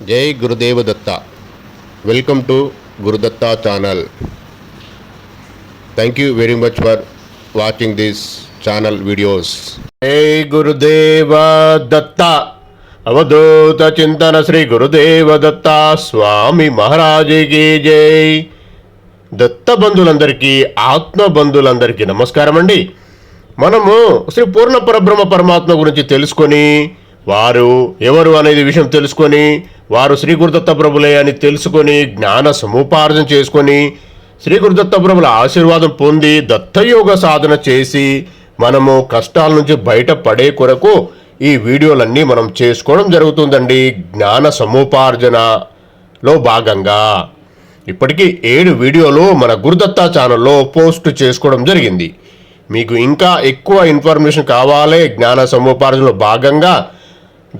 జై Gurudeva Datta welcome to Gurudatta channel thank you very much for watching this channel videos జై గురుదేవ దత్త అవధూత చింతన శ్రీ గురుదేవ దత్త స్వామి మహారాజుకి జై. దత్త బంధువులందరికీ ఆత్మ బంధువులందరికీ నమస్కారం అండి మనము శ్రీ పూర్ణ పరబ్రహ్మ పరమాత్మ గురించి తెలుసుకొని వారు ఎవరు అనేది విషయం తెలుసుకొని వారు శ్రీ గురుదత్త ప్రభులే అని తెలుసుకొని జ్ఞాన సముపార్జన చేసుకొని శ్రీ గురుదత్త ప్రభుల ఆశీర్వాదం పొంది దత్తయోగ సాధన చేసి మనము కష్టాల నుంచి బయటపడే కొరకు ఈ వీడియోలన్నీ మనం చేసుకోవడం జరుగుతుందండి. జ్ఞాన సముపార్జనలో భాగంగా. ఇప్పటికీ ఏడు వీడియోలు మన గురుదత్త ఛానల్లో పోస్ట్ చేసుకోవడం జరిగింది. మీకు ఇంకా ఎక్కువ ఇన్ఫర్మేషన్ కావాలి జ్ఞాన సముపార్జనలో భాగంగా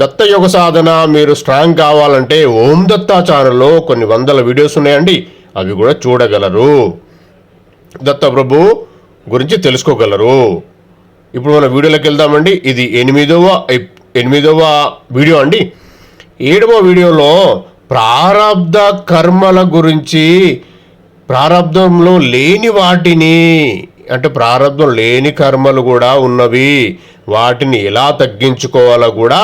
దత్త యోగ సాధన మీరు స్ట్రాంగ్ కావాలంటే ఓం దత్తా ఛానల్లో కొన్ని వందల వీడియోస్ ఉన్నాయండి. అవి కూడా చూడగలరు. దత్త ప్రభు గురించి తెలుసుకోగలరు. ఇప్పుడు మన వీడియోలోకి వెళ్దామండి. ఇది ఎనిమిదవ ఎనిమిదవ వీడియో అండి. ఏడవ వీడియోలో ప్రారబ్ధ కర్మల గురించి ప్రారబ్ధంలో లేని వాటిని అంటే ప్రారబ్ధం లేని కర్మలు కూడా ఉన్నవి. వాటిని ఎలా తగ్గించుకోవాలో కూడా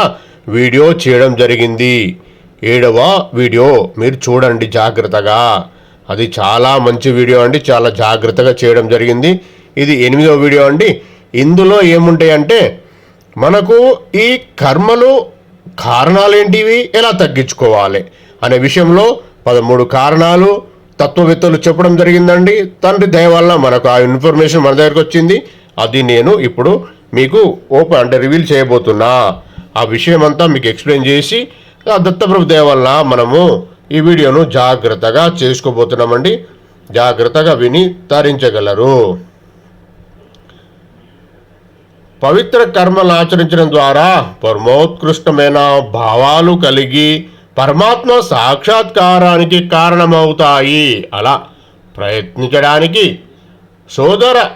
వీడియో చేయడం జరిగింది. ఏడవ వీడియో. మీరు చూడండి జాగ్రత్తగా. అది చాలా మంచి వీడియో అండి. చాలా జాగ్రత్తగా చేయడం జరిగింది. ఇది ఎనిమిదవ వీడియో అండి. ఇందులో ఏముంటాయంటే మనకు ఈ కర్మలు కారణాలు ఏంటివి ఎలా తగ్గించుకోవాలి? అనే విషయంలో పదమూడు కారణాలు తత్వవేత్తలు చెప్పడం జరిగిందండి. తండ్రి దయ వల్ల మనకు ఆ ఇన్ఫర్మేషన్ మన దగ్గరకు వచ్చింది. అది నేను ఇప్పుడు మీకు ఓపెన్ అంటే రివీల్ చేయబోతున్నా. ఆ విషయం అంతా మీకు ఎక్స్ప్లెయిన్ చేసి ఆ దత్తప్రభు వల్ల మనము ఈ వీడియోను జాగ్రత్తగా చేసుకోబోతున్నామండి. జాగ్రత్తగా విని తరించగలరు. పవిత్ర కర్మలు ఆచరించడం ద్వారా పరమోత్కృష్టమైన భావాలు కలిగి పరమాత్మ సాక్షాత్కారానికి కారణమవుతాయి. అలా ప్రయత్నించడానికి సోదర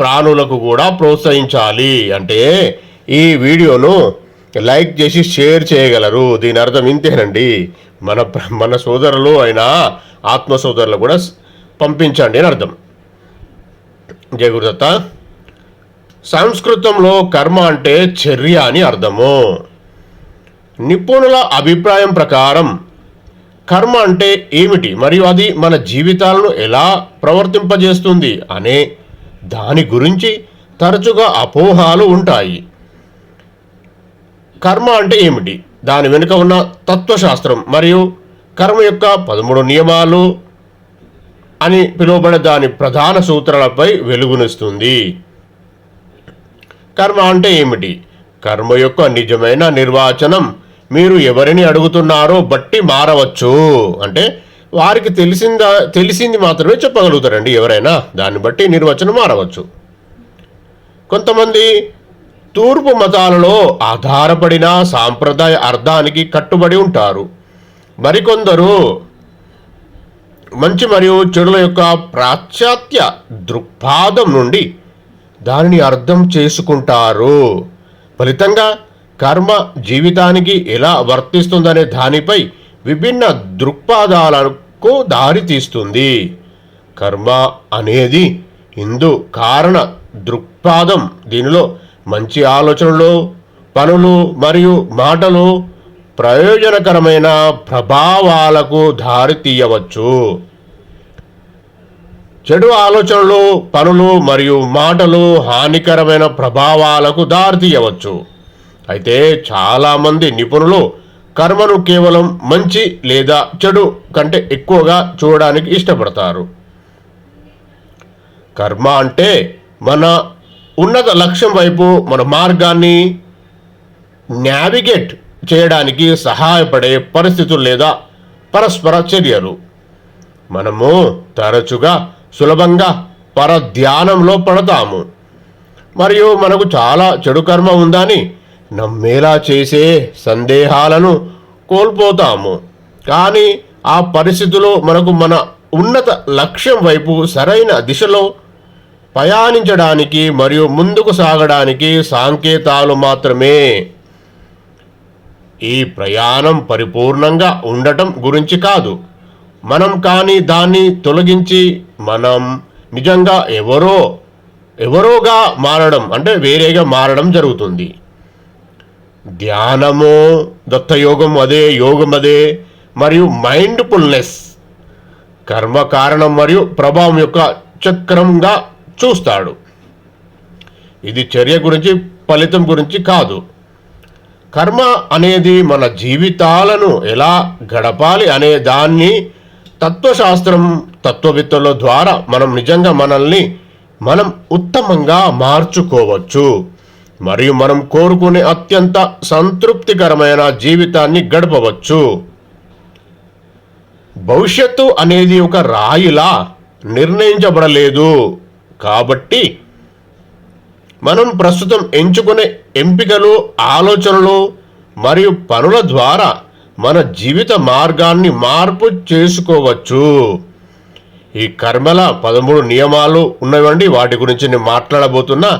ప్రాణులకు కూడా ప్రోత్సహించాలి. అంటే ఈ వీడియోను లైక్ చేసి షేర్ చేయగలరు. దీని అర్థం ఇంతేనండి. మన మన సోదరులు అయిన ఆత్మ సోదరులు కూడా పంపించండి అని అర్థం. జయగురుదత్త సంస్కృతంలో కర్మ అంటే చర్య అని అర్థము. నిపుణుల అభిప్రాయం ప్రకారం కర్మ అంటే ఏమిటి? మరియు అది మన జీవితాలను ఎలా ప్రవర్తింపజేస్తుంది? అనే దాని గురించి తరచుగా అపోహాలు ఉంటాయి. కర్మ అంటే ఏమిటి? దాని వెనుక ఉన్న తత్వశాస్త్రం మరియు కర్మ యొక్క పదమూడు నియమాలు అని పిలువబడే దాని ప్రధాన సూత్రాలపై వెలుగునిస్తుంది. కర్మ అంటే ఏమిటి? కర్మ యొక్క నిజమైన నిర్వచనం మీరు ఎవరిని అడుగుతున్నారో బట్టి మారవచ్చు. అంటే వారికి తెలిసిందా తెలిసింది మాత్రమే చెప్పగలుగుతారండి ఎవరైనా. దాన్ని బట్టి నిర్వచనం మారవచ్చు. కొంతమంది తూర్పు మతాలలో ఆధారపడిన సాంప్రదాయ అర్థానికి కట్టుబడి ఉంటారు. మరికొందరు మంచి మరియు చెడుల యొక్క పాశ్చాత్య దృక్పాదం నుండి దానిని అర్థం చేసుకుంటారు. ఫలితంగా కర్మ జీవితానికి ఎలా వర్తిస్తుందనే దానిపై విభిన్న దృక్పథాలకు దారితీస్తుంది కర్మ అనేది హిందూ కారణ దృక్పాదం. దీనిలో మంచి ఆలోచనలు పనులు మరియు మాటలు ప్రయోజనకరమైన ప్రభావాలకు దారి తీయవచ్చు. చెడు ఆలోచనలు పనులు మరియు మాటలు హానికరమైన ప్రభావాలకు దారితీయవచ్చు అయితే చాలామంది నిపుణులు కర్మను కేవలం మంచి లేదా చెడు కంటే ఎక్కువగా చూడడానికి ఇష్టపడతారు. కర్మ అంటే మన ఉన్నత లక్ష్యం వైపు మన మార్గాన్ని నావిగేట్ చేయడానికి సహాయపడే పరిస్థితులు లేదా పరస్పర చర్యలు. మనము తరచుగా సులభంగా పరధ్యానంలో పడతాము. మరియు మనకు చాలా చెడు కర్మ ఉందని నమ్మేలా చేసే సందేహాలను కోల్పోతాము. కానీ ఆ పరిస్థితిలో మనకు మన ఉన్నత లక్ష్యం వైపు సరైన దిశలో పయానించడానికి మరియు ముందుకు సాగడానికి సంకేతాలు మాత్రమే. ఈ ప్రయాణం పరిపూర్ణంగా ఉండటం గురించి కాదు. మనం కానీ దాన్ని తొలగించి మనం నిజంగా ఎవరో ఎవరోగా మారడం అంటే వేరేగా మారడం జరుగుతుంది. ధ్యానము దత్తయోగం అదే యోగం అదే మరియు మైండ్ఫుల్నెస్ కర్మ కారణం మరియు ప్రభావం యొక్క చక్రంగా చూస్తాడు. ఇది చర్య గురించి ఫలితం గురించి కాదు. కర్మ అనేది మన జీవితాలను ఎలా గడపాలి అనే దాన్ని తత్వశాస్త్రం తత్వవిత్తుల ద్వారా మనం నిజంగా మనల్ని మనం ఉత్తమంగా మార్చుకోవచ్చు. మరియు మనం కోరుకునే అత్యంత సంతృప్తికరమైన జీవితాన్ని గడపవచ్చు. భవిష్యత్తు అనేది ఒక రాయిలా నిర్ణయించబడలేదు. కాబట్టి మనం ప్రస్తుతం ఎంచుకునే ఎంపికలు ఆలోచనలు మరియు పనుల ద్వారా మన జీవిత మార్గాన్ని మార్పు చేసుకోవచ్చు. ఈ కర్మల పదమూడు నియమాలు ఉన్నవండి. వాటి గురించి నేను మాట్లాడబోతున్నా.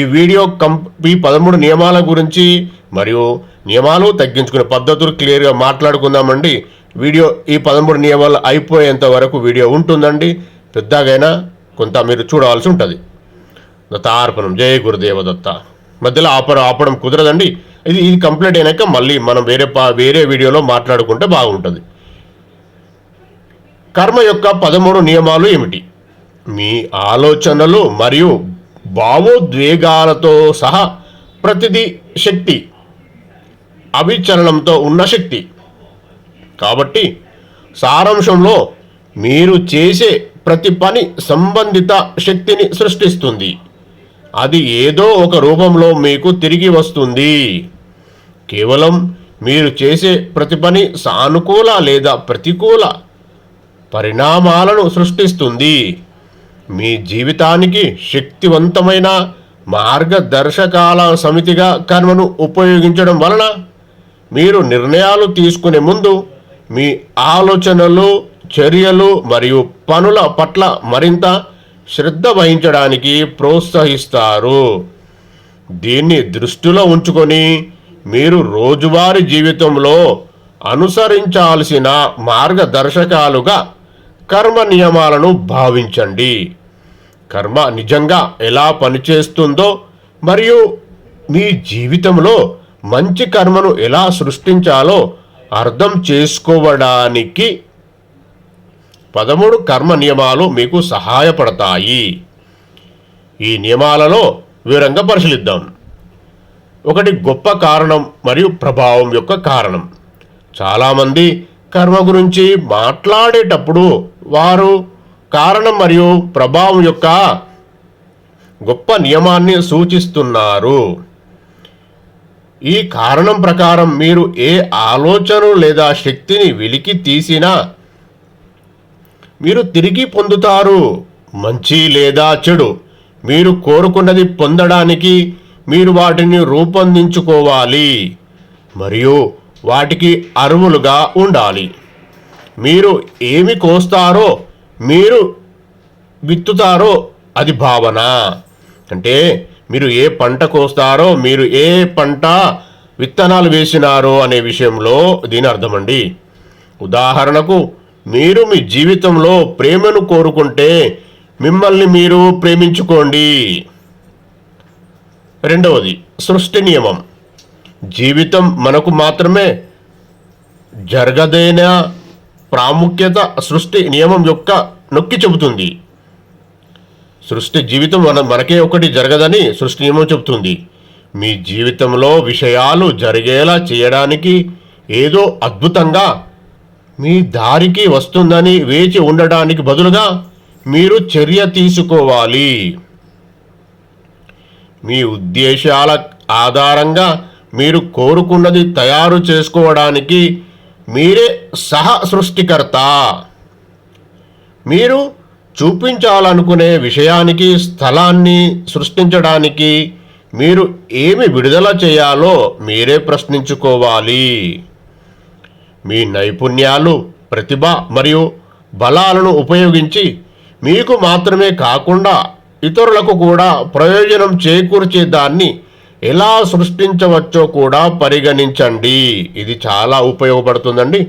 ఈ వీడియో కంప్ ఈ పదమూడు నియమాల గురించి మరియు నియమాలు తగ్గించుకునే పద్ధతులు క్లియర్గా మాట్లాడుకుందామండి. వీడియో ఈ పదమూడు నియమాలు అయిపోయేంత వరకు వీడియో ఉంటుందండి. పెద్దగైనా కొంత మీరు చూడవలసి ఉంటుంది. దత్తార్పణం జయ గురుదేవ దత్త మధ్యలో ఆపడం ఆపడం కుదరదండి. ఇది ఇది కంప్లీట్ అయినాక మళ్ళీ మనం వేరే పా వేరే వీడియోలో మాట్లాడుకుంటే బాగుంటుంది. కర్మ యొక్క పదమూడు నియమాలు ఏమిటి? మీ ఆలోచనలు మరియు భావోద్వేగాలతో సహా ప్రతిదీ శక్తి. అవిచలనంతో ఉన్న శక్తి. కాబట్టి సారాంశంలో మీరు చేసే ప్రతి పని సంబంధిత శక్తిని సృష్టిస్తుంది. అది ఏదో ఒక రూపంలో మీకు తిరిగి వస్తుంది. కేవలం మీరు చేసే ప్రతి పని సానుకూల లేదా ప్రతికూల పరిణామాలను సృష్టిస్తుంది. మీ జీవితానికి శక్తివంతమైన మార్గదర్శకాల సమితిగా కర్మను ఉపయోగించడం వలన మీరు నిర్ణయాలు తీసుకునే ముందు మీ ఆలోచనలు చర్యలు మరియు పనుల పట్ల మరింత శ్రద్ధ వహించడానికి ప్రోత్సహిస్తారు. దీన్ని దృష్టిలో ఉంచుకొని మీరు రోజువారీ జీవితంలో అనుసరించాల్సిన మార్గదర్శకాలుగా కర్మ నియమాలను భావించండి. కర్మ నిజంగా ఎలా పనిచేస్తుందో మరియు మీ జీవితంలో మంచి కర్మను ఎలా సృష్టించాలో అర్థం చేసుకోవడానికి పదమూడు కర్మ నియమాలు మీకు సహాయపడతాయి. ఈ నియమాలలో వివరంగా పరిశీలిద్దాం. ఒకటి గొప్ప కారణం మరియు ప్రభావం యొక్క కారణం. చాలామంది కర్మ గురించి మాట్లాడేటప్పుడు వారు కారణం మరియు ప్రభావం యొక్క గొప్ప నియమాన్ని సూచిస్తున్నారు. ఈ కారణం ప్రకారం మీరు ఏ ఆలోచన లేదా శక్తిని వెలికి తీసినా మీరు తిరిగి పొందుతారు. మంచి లేదా చెడు. మీరు కోరుకున్నది పొందడానికి మీరు వాటిని రూపొందించుకోవాలి. మరియు వాటికి అరువులుగా ఉండాలి. మీరు ఏమి కోస్తారో మీరు విత్తుతారో అది భావన. అంటే మీరు ఏ పంట కోస్తారో మీరు ఏ పంట విత్తనాలు వేసినారో అనే విషయంలో దీని అర్థమండి. ఉదాహరణకు మీరు మీ జీవితంలో ప్రేమను కోరుకుంటే మిమ్మల్ని మీరు ప్రేమించుకోండి. రెండవది సృష్టి నియమం. జీవితం మనకు మాత్రమే జరగదైన ప్రాముఖ్యత సృష్టి నియమం యొక్క నొక్కి చెబుతుంది. సృష్టి జీవితం మన మనకే ఒకటి జరగదని సృష్టి నియమం చెబుతుంది. మీ జీవితంలో విషయాలు జరిగేలా చేయడానికి ఏదో అద్భుతంగా మీ దారికి వస్తుందని వేచి ఉండడానికి బదులుగా మీరు చర్య తీసుకోవాలి. మీ ఉద్దేశాల ఆధారంగా మీరు కోరుకున్నది తయారు చేసుకోవడానికి మీరే సహ సృష్టికర్త. మీరు చూపించాలనుకునే విషయానికి స్థలాన్ని సృష్టించడానికి మీరు ఏమి విడుదల చేయాలో మీరే ప్రశ్నించుకోవాలి. మీ నైపుణ్యాలు ప్రతిభ మరియు బలాలను ఉపయోగించి మీకు మాత్రమే కాకుండా ఇతరులకు కూడా ప్రయోజనం చేకూర్చే దాన్ని ఎలా సృష్టించవచ్చో కూడా పరిగణించండి. ఇది చాలా ఉపయోగపడుతుందండి.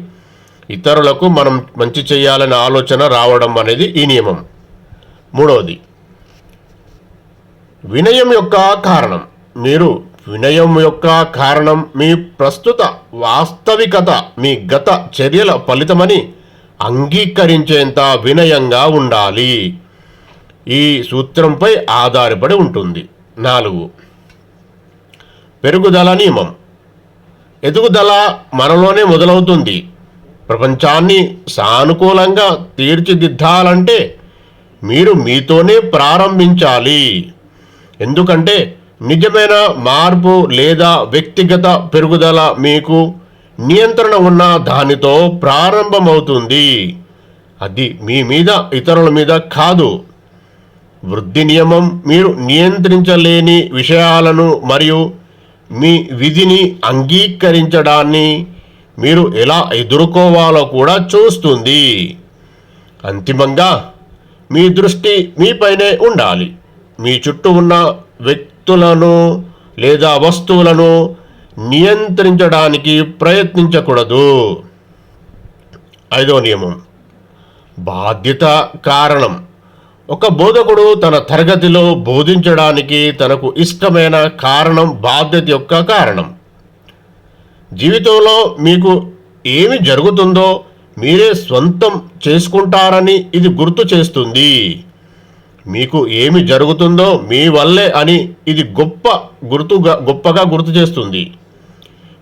ఇతరులకు మనం మంచి చేయాలనే ఆలోచన రావడం అనేది ఈ నియమం. మూడవది వినయం యొక్క కారణం. మీరు వినయం యొక్క కారణం మీ ప్రస్తుత వాస్తవికత మీ గత చర్యల ఫలితమని అంగీకరించేంత వినయంగా ఉండాలి. ఈ సూత్రంపై ఆధారపడి ఉంటుంది. నాలుగు. పెరుగుదల నియమం. ఎదుగుదల మనలోనే మొదలవుతుంది. ప్రపంచాన్ని సానుకూలంగా తీర్చిదిద్దాలంటే మీరు మీతోనే ప్రారంభించాలి. ఎందుకంటే నిజమైన మార్పు లేదా వ్యక్తిగత పెరుగుదల మీకు నియంత్రణ ఉన్న దానితో ప్రారంభమవుతుంది. అది మీ మీద ఇతరుల మీద కాదు. వృద్ధి నియమం మీరు నియంత్రించలేని విషయాలను మరియు మీ విధిని అంగీకరించడాన్ని మీరు ఎలా ఎదుర్కోవాలో కూడా చూస్తుంది. అంతిమంగా మీ దృష్టి మీపైనే ఉండాలి. మీ చుట్టూ ఉన్న వ్యక్తి వ్యక్తులను లేదా వస్తువులను నియంత్రించడానికి ప్రయత్నించకూడదు. ఐదో నియమం. బాధ్యత కారణం. ఒక బోధకుడు తన తరగతిలో బోధించడానికి తనకు ఇష్టమైన కారణం బాధ్యత యొక్క కారణం. జీవితంలో మీకు ఏమి జరుగుతుందో మీరే స్వంతం చేసుకుంటారని ఇది గుర్తు చేస్తుంది. మీకు ఏమి జరుగుతుందో మీ వల్లే అని ఇది గొప్ప గుర్తుగా గొప్పగా గుర్తు చేస్తుంది.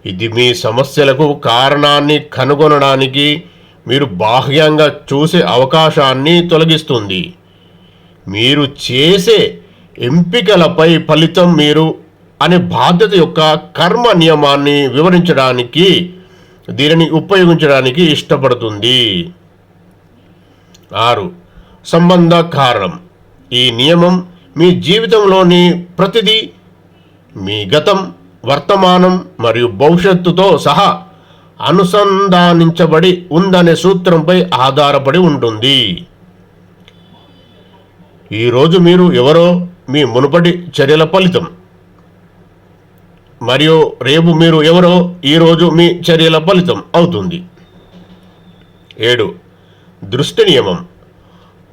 ఇది మీ సమస్యలకు కారణాన్ని కనుగొనడానికి మీరు బాహ్యంగా చూసే అవకాశాన్ని తొలగిస్తుంది. మీరు చేసే ఎంపికలపై ఫలితం మీరు అనే బాధ్యత యొక్క కర్మ నియమాన్ని వివరించడానికి దీనిని ఉపయోగించడానికి ఇష్టపడుతుంది. ఆరు. సంబంధ కారణం. ఈ నియమం మీ జీవితంలోని ప్రతిదీ మీ గతం వర్తమానం మరియు భవిష్యత్తుతో సహా అనుసంధానించబడి ఉందనే సూత్రంపై ఆధారపడి ఉంటుంది. ఈరోజు మీరు ఎవరో మీ మునుపటి చర్యల ఫలితం. మరియు రేపు మీరు ఎవరో ఈరోజు మీ చర్యల ఫలితం అవుతుంది. ఏడు. దృష్టి నియమం.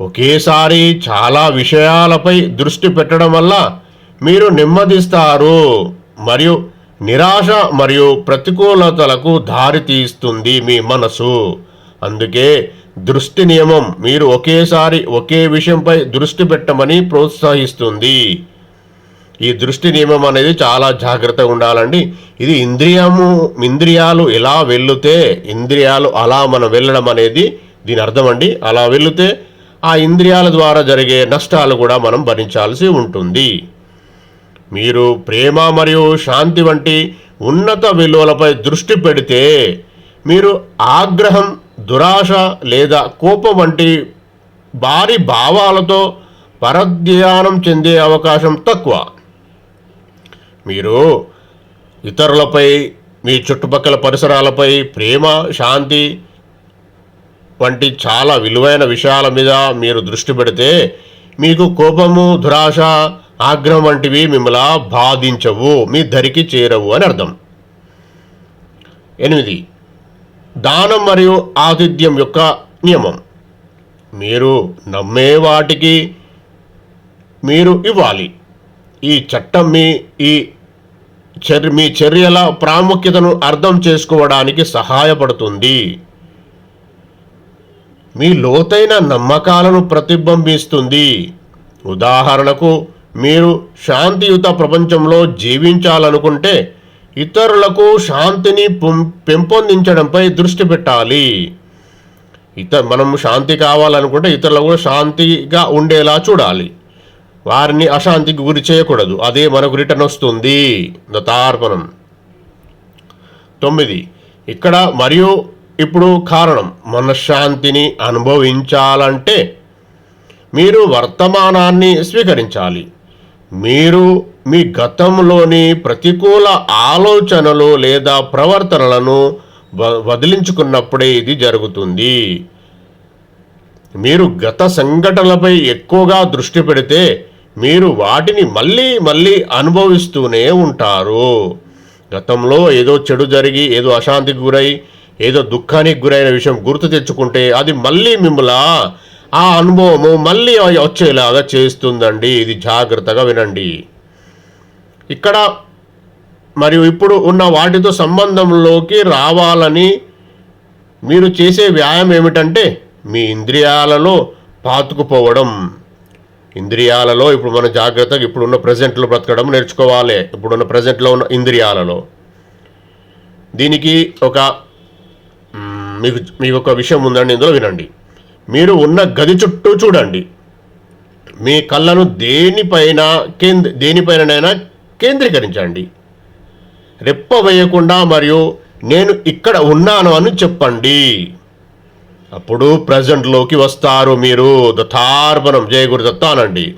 ఒకేసారి చాలా విషయాలపై దృష్టి పెట్టడం వల్ల మీరు నెమ్మదిస్తారు మరియు నిరాశ మరియు ప్రతికూలతలకు దారి తీస్తుంది మీ మనసు. అందుకే దృష్టి నియమం మీరు ఒకేసారి ఒకే విషయంపై దృష్టి పెట్టమని ప్రోత్సహిస్తుంది. ఈ దృష్టి నియమం అనేది చాలా జాగ్రత్తగా ఉండాలండి. ఇది ఇంద్రియము ఇంద్రియాలు ఎలా వెళ్ళితే ఇంద్రియాలు అలా మనం వెళ్ళడం అనేది దీని అర్థం అండి. అలా వెళ్ళితే ఆ ఇంద్రియాల ద్వారా జరిగే నష్టాలు కూడా మనం భరించాల్సి ఉంటుంది. మీరు ప్రేమ మరియు శాంతి వంటి ఉన్నత విలువలపై దృష్టి పెడితే మీరు ఆగ్రహం దురాశ లేదా కోపం వంటి భారీ భావాలతో పరధ్యానం చెందే అవకాశం తక్కువ. మీరు ఇతరులపై మీ చుట్టుపక్కల పరిసరాలపై ప్రేమ శాంతి వంటి చాలా విలువైన విషయాల మీద మీరు దృష్టి పెడితే మీకు కోపము దురాశ ఆగ్రహం వంటివి మిమ్మల్ని బాధించవు మీ ధరికి చేరవు అని అర్థం. ఎనిమిది దానం మరియు ఆతిథ్యం యొక్క నియమం. మీరు నమ్మే వాటికి మీరు ఇవ్వాలి. ఈ చట్టం మీ ఈ చర్ మీ చర్యల ప్రాముఖ్యతను అర్థం చేసుకోవడానికి సహాయపడుతుంది. మీ లోతైన నమ్మకాలను ప్రతిబింబిస్తుంది. ఉదాహరణకు మీరు శాంతియుత ప్రపంచంలో జీవించాలనుకుంటే ఇతరులకు శాంతిని పెంపొందించడంపై దృష్టి పెట్టాలి. ఇత మనం శాంతి కావాలనుకుంటే ఇతరులకు శాంతిగా ఉండేలా చూడాలి. వారిని అశాంతికి గురి చేయకూడదు. అదే మనకు రిటర్న్ వస్తుంది. దతార్పణం తొమ్మిది. ఇక్కడ మరియు ఇప్పుడు కారణం మనశ్శాంతిని అనుభవించాలంటే మీరు వర్తమానాన్ని స్వీకరించాలి. మీరు మీ గతంలోని ప్రతికూల ఆలోచనలు లేదా ప్రవర్తనలను వ- వదిలించుకున్నప్పుడే ఇది జరుగుతుంది. మీరు గత సంఘటనలపై ఎక్కువగా దృష్టి పెడితే మీరు వాటిని మళ్ళీ మళ్ళీ అనుభవిస్తూనే ఉంటారు. గతంలో ఏదో చెడు జరిగి ఏదో అశాంతికి గురై ఏదో దుఃఖానికి గురైన విషయం గుర్తు తెచ్చుకుంటే అది మళ్ళీ మిమ్మల్ని ఆ అనుభవము మళ్ళీ వచ్చేలాగా చేస్తుందండి. ఇది జాగ్రత్తగా వినండి. ఇక్కడ మరియు ఇప్పుడు ఉన్న వాటితో సంబంధంలోకి రావాలని మీరు చేసే వ్యాయామం ఏమిటంటే మీ ఇంద్రియాలలో పాతుకుపోవడం. ఇంద్రియాలలో ఇప్పుడు మన జాగ్రత్తగా ఇప్పుడున్న ప్రజెంట్లో బ్రతకడం నేర్చుకోవాలి. ఇప్పుడున్న ప్రజెంట్లో ఉన్న ఇంద్రియాలలో. దీనికి ఒక మీకు మీకు ఒక విషయం ఉందండి ఇందులో వినండి. మీరు ఉన్న గది చుట్టూ చూడండి. మీ కళ్ళను దేనిపైన కేంద్ర దేనిపైననైనా కేంద్రీకరించండి. రెప్ప వేయకుండా మరియు నేను ఇక్కడ ఉన్నాను అని చెప్పండి. అప్పుడు ప్రజెంట్లోకి వస్తారు మీరు. దత్తార్పణం. జయగురు దత్తానండి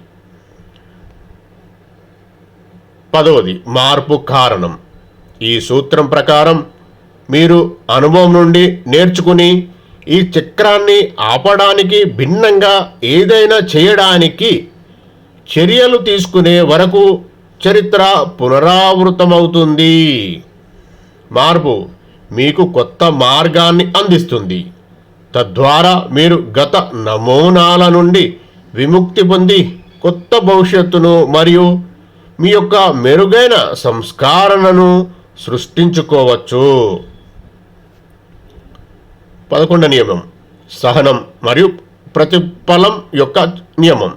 పదవది మార్పు కారణం. ఈ సూత్రం ప్రకారం మీరు అనుభవం నుండి నేర్చుకుని ఈ చక్రాన్ని ఆపడానికి భిన్నంగా ఏదైనా చేయడానికి చర్యలు తీసుకునే వరకు చరిత్ర పునరావృతమవుతుంది. మార్పు మీకు కొత్త మార్గాన్ని అందిస్తుంది. తద్వారా మీరు గత నమూనాల నుండి విముక్తి పొంది కొత్త భవిష్యత్తును మరియు మీ యొక్క మెరుగైన సంస్కరణను సృష్టించుకోవచ్చు. పదకొండ నియమం సహనం మరియు ప్రతిఫలం యొక్క నియమం.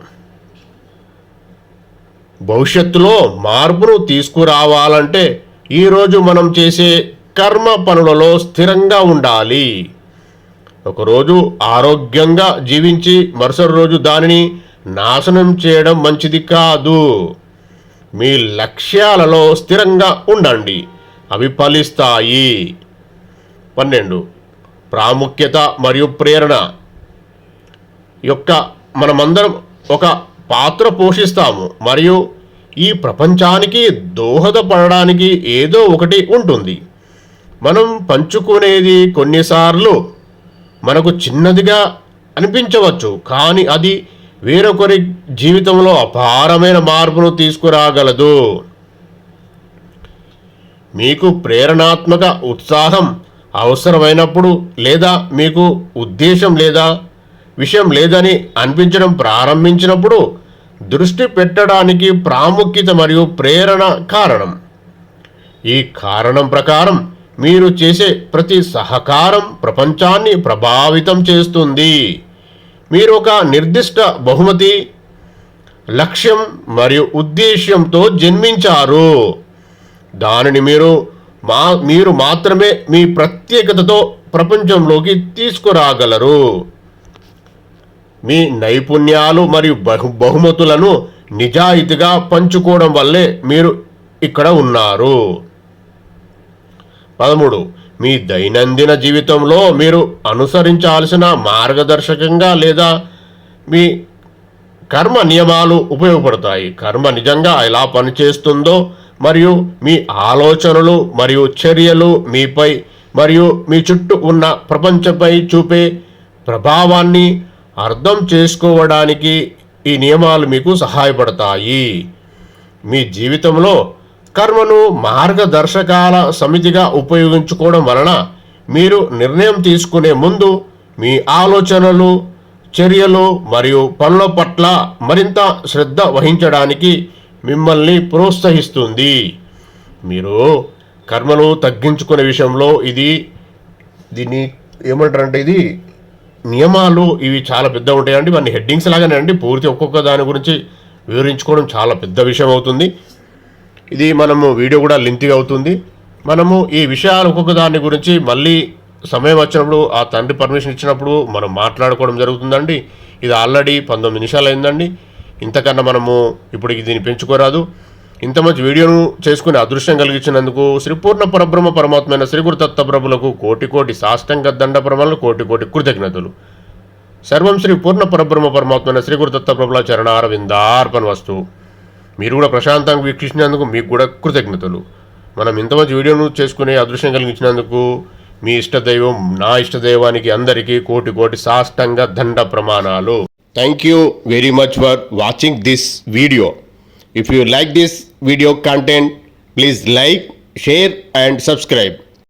భవిష్యత్తులో మార్పును తీసుకురావాలంటే ఈరోజు మనం చేసే కర్మ పనులలో స్థిరంగా ఉండాలి. ఒకరోజు ఆరోగ్యంగా జీవించి మరుసటి రోజు దానిని నాశనం చేయడం మంచిది కాదు. మీ లక్ష్యాలలో స్థిరంగా ఉండండి. అవి ఫలిస్తాయి. పన్నెండు. ప్రాముఖ్యత మరియు ప్రేరణ యొక్క మనమందరం ఒక పాత్ర పోషిస్తాము. మరియు ఈ ప్రపంచానికి దోహదపడడానికి ఏదో ఒకటి ఉంటుంది. మనం పంచుకునేది కొన్నిసార్లు మనకు చిన్నదిగా అనిపించవచ్చు. కానీ అది వేరొకరి జీవితంలో అపారమైన మార్పును తీసుకురాగలదు. మీకు ప్రేరణాత్మక ఉత్సాహం అవసరమైనప్పుడు లేదా మీకు ఉద్దేశం లేదా విషయం లేదని అనిపించడం ప్రారంభించినప్పుడు దృష్టి పెట్టడానికి ప్రాముఖ్యత మరియు ప్రేరణ కారణం. ఈ కారణం ప్రకారం మీరు చేసే ప్రతి సహకారం ప్రపంచాన్ని ప్రభావితం చేస్తుంది. మీరు ఒక నిర్దిష్ట బహుమతి లక్ష్యం మరియు ఉద్దేశ్యంతో జన్మించారు. దానిని మీరు మా మీరు మాత్రమే మీ ప్రత్యేకతతో ప్రపంచంలోకి తీసుకురాగలరు. మీ నైపుణ్యాలు మరియు బహు బహుమతులను నిజాయితీగా పంచుకోవడం వల్లే మీరు ఇక్కడ ఉన్నారు. పదమూడు మీ దైనందిన జీవితంలో మీరు అనుసరించాల్సిన మార్గదర్శకంగా లేదా మీ కర్మ నియమాలు ఉపయోగపడతాయి. కర్మ నిజంగా ఎలా పనిచేస్తుందో మరియు మీ ఆలోచనలు మరియు చర్యలు మీపై మరియు మీ చుట్టూ ఉన్న ప్రపంచంపై చూపే ప్రభావాన్ని అర్థం చేసుకోవడానికి ఈ నియమాలు మీకు సహాయపడతాయి. మీ జీవితంలో కర్మను మార్గదర్శకాల సమితిగా ఉపయోగించుకోవడం వలన మీరు నిర్ణయం తీసుకునే ముందు మీ ఆలోచనలు చర్యలు మరియు పనుల పట్ల మరింత శ్రద్ధ వహించడానికి మిమ్మల్ని ప్రోత్సహిస్తుంది. మీరు కర్మను తగ్గించుకునే విషయంలో ఇది దీన్ని ఏమంటారంటే ఇది నియమాలు ఇవి చాలా పెద్ద ఉంటాయండి. వాటిని హెడ్డింగ్స్ లాగానే అండి. పూర్తి ఒక్కొక్క దాని గురించి వివరించుకోవడం చాలా పెద్ద విషయం అవుతుంది. ఇది మనము వీడియో కూడా లెంతిగా అవుతుంది. మనము ఈ విషయాలు ఒక్కొక్క దాని గురించి మళ్ళీ సమయం వచ్చినప్పుడు ఆ తండ్రి పర్మిషన్ ఇచ్చినప్పుడు మనం మాట్లాడుకోవడం జరుగుతుందండి. ఇది ఆల్రెడీ పంతొమ్మిది నిమిషాలు అయిందండి. ఇంతకన్నా మనము ఇప్పుడు దీన్ని పెంచుకోరాదు. ఇంత మంచి వీడియోను చేసుకుని అదృష్టం కలిగించినందుకు శ్రీ పూర్ణ పరబ్రహ్మ పరమాత్మైన శ్రీ గురుతత్వ ప్రభులకు కోటి కోటి సాష్టంగ దండ ప్రమాణాలు కోటి కోటి కృతజ్ఞతలు. సర్వం శ్రీ పూర్ణ పరబ్రహ్మ పరమాత్మైన శ్రీ గురుదత్త ప్రభుల చరణారవిందార్పణ వస్తు. మీరు కూడా ప్రశాంతంగా వీక్షించినందుకు మీకు కూడా కృతజ్ఞతలు. మనం ఇంత మంచి వీడియోను చేసుకునే అదృష్టం కలిగించినందుకు మీ ఇష్టదైవం నా ఇష్టదైవానికి అందరికీ కోటి కోటి సాష్టంగ దండ ప్రమాణాలు. Thank you very much for watching this video. If you like this video content, please like, share and subscribe.